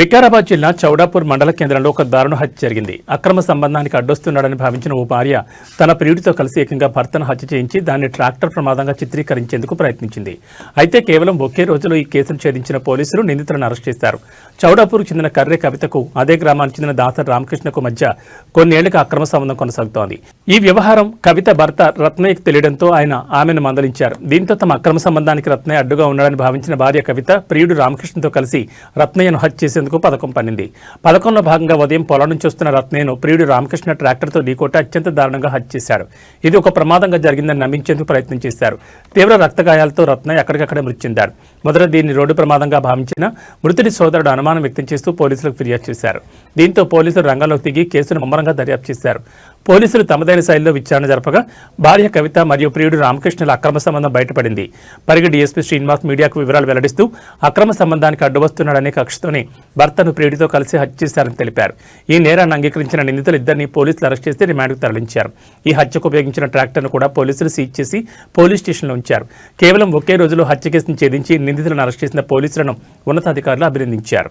వికారాబాద్ జిల్లా చౌడాపూర్ మండల కేంద్రంలో ఒక దారుణ హత్య జరిగింది. అక్రమ సంబంధానికి అడ్డొస్తున్నాడని భావించిన ఓ భార్య తన ప్రియుడితో కలిసి ఏకంగా భర్తను హత్య చేయించి దాన్ని ట్రాక్టర్ ప్రమాదంగా చిత్రీకరించేందుకు ప్రయత్నించింది. అయితే కేవలం ఒకే రోజులో ఈ కేసును ఛేదించిన పోలీసులు నిందితులను అరెస్ట్ చేశారు. చౌడాపూర్కు చెందిన కర్రే కవితకు అదే గ్రామానికి చెందిన దాసర్ రామకృష్ణకు మధ్య కొన్నేళ్ళుగా అక్రమ సంబంధం కొనసాగుతోంది. ఈ వ్యవహారం కవిత భర్త రత్నయ్యకు తెలియడంతో ఆయన ఆమెను మందలించారు. దీంతో తమ అక్రమ సంబంధానికి రత్నయ్య అడ్డుగా ఉన్నాడని భావించిన భార్య కవిత ప్రియుడు రామకృష్ణతో కలిసి రత్నయ్యను హత్య చేసేందుకు పథకం పన్నింది. పథకంలో భాగంగా ఉదయం పొలం నుంచి వస్తున్న రత్నయ్యను ప్రియుడు రామకృష్ణ ట్రాక్టర్తో ఢీకొట్టి అత్యంత దారుణంగా హత్య చేశాడు. ఇది ఒక ప్రమాదంగా జరిగిందని నమ్మించేందుకు ప్రయత్నం చేశారు. తీవ్ర రక్తగాయాలతో రత్నయ్య అక్కడికక్కడే మృతి చెందారు మొదట దీన్ని రోడ్డు ప్రమాదంగా భావించిన మృతుడి సోదరుడు అనుమానం వ్యక్తం చేస్తూ పోలీసులకు ఫిర్యాదు చేశారు. దీంతో పోలీసులు రంగంలోకి దిగి కేసును ముమ్మరంగా దర్యాప్తు చేశారు. పోలీసులు తమదైన శైలిలో విచారణ జరపగా భార్య కవిత మరియు ప్రియుడు రామకృష్ణుల అక్రమ సంబంధం బయటపడింది. పరిగి డీఎస్పీ శ్రీనివాస్ మీడియాకు వివరాలు వెల్లడిస్తూ అక్రమ సంబంధానికి అడ్డువస్తున్నాడనే కక్షతోనే భర్తను ప్రియుడితో కలిసి హత్య చేశారని తెలిపారు. ఈ నేరాన్ని అంగీకరించిన నిందితులు ఇద్దరిని పోలీసులు అరెస్ట్ చేసి రిమాండ్కు తరలించారు. ఈ హత్యకు ఉపయోగించిన ట్రాక్టర్ను కూడా పోలీసులు సీజ్ చేసి పోలీస్ స్టేషన్లో ఉంచారు కేవలం ఒకే రోజులో హత్య కేసును ఛేదించి నిందితులను అరెస్ట్ చేసిన పోలీసులను ఉన్నతాధికారులు అభినందించారు.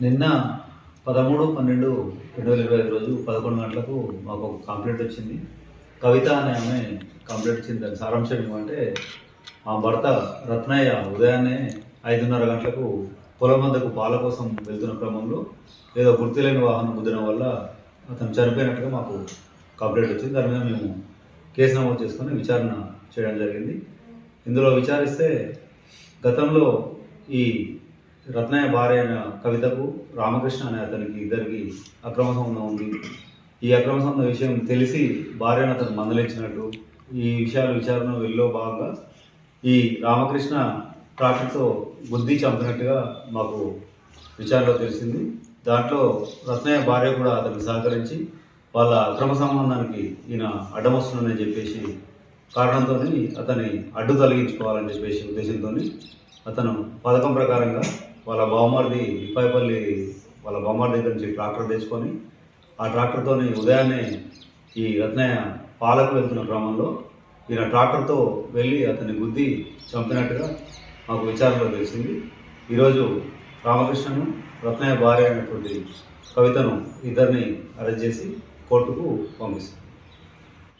నిన్న పదమూడు పన్నెండు రెండు వేల ఇరవై ఐదు రోజు పదకొండు గంటలకు మాకు ఒక కంప్లైంట్ వచ్చింది. కవిత అనే ఆమె కంప్లైంట్ ఇచ్చింది. దాని సారాంశం ఏమంటే మా భర్త రత్నయ్య ఉదయాన్నే ఐదున్నర గంటలకు పొలం వద్దకు పాల కోసం వెళ్తున్న క్రమంలో ఏదో గుర్తులేని వాహనం గుద్దడం వల్ల అతను చనిపోయినట్టుగా మాకు కంప్లైంట్ వచ్చింది. దాని మీద మేము కేసు నమోదు చేసుకొని విచారణ చేయడం జరిగింది. ఇందులో విచారిస్తే గతంలో ఈ రత్నయ్య భార్య అయిన కవితకు రామకృష్ణ అనే అతనికి ఇద్దరికి అక్రమ సంబంధం ఉంది. ఈ అక్రమ సంబంధం విషయం తెలిసి భార్యను అతను మందలించినట్టు ఈ విషయాలు విచారణ వెళ్ళో భాగంగా ఈ రామకృష్ణ ట్రాక్టర్తో బుద్ధి చంపినట్టుగా మాకు విచారణలో తెలిసింది. దాంట్లో రత్నయ్య భార్య కూడా అతనికి సహకరించి వాళ్ళ అక్రమ సంబంధానికి ఈయన అడ్డమొస్తుందని చెప్పేసి కారణంతో అతని అడ్డు తొలగించుకోవాలని చెప్పేసి ఉద్దేశంతో అతను పథకం ప్రకారంగా వాళ్ళ బావమారిది ఇప్పాయిపల్లి వాళ్ళ బావమారి దగ్గర నుంచి ట్రాక్టర్ తెచ్చుకొని ఆ ట్రాక్టర్తో ఉదయాన్నే ఈ రత్నయ్య పాలకు వెళ్తున్న క్రమంలో ఈయన ట్రాక్టర్తో వెళ్ళి అతన్ని గుద్ది చంపినట్టుగా మాకు విచారణలో తెలిసింది. ఈరోజు రామకృష్ణను రత్నయ్య భార్య అయినటువంటి కవితను ఇద్దరిని అరెస్ట్ చేసి కోర్టుకు పంపిస్తాం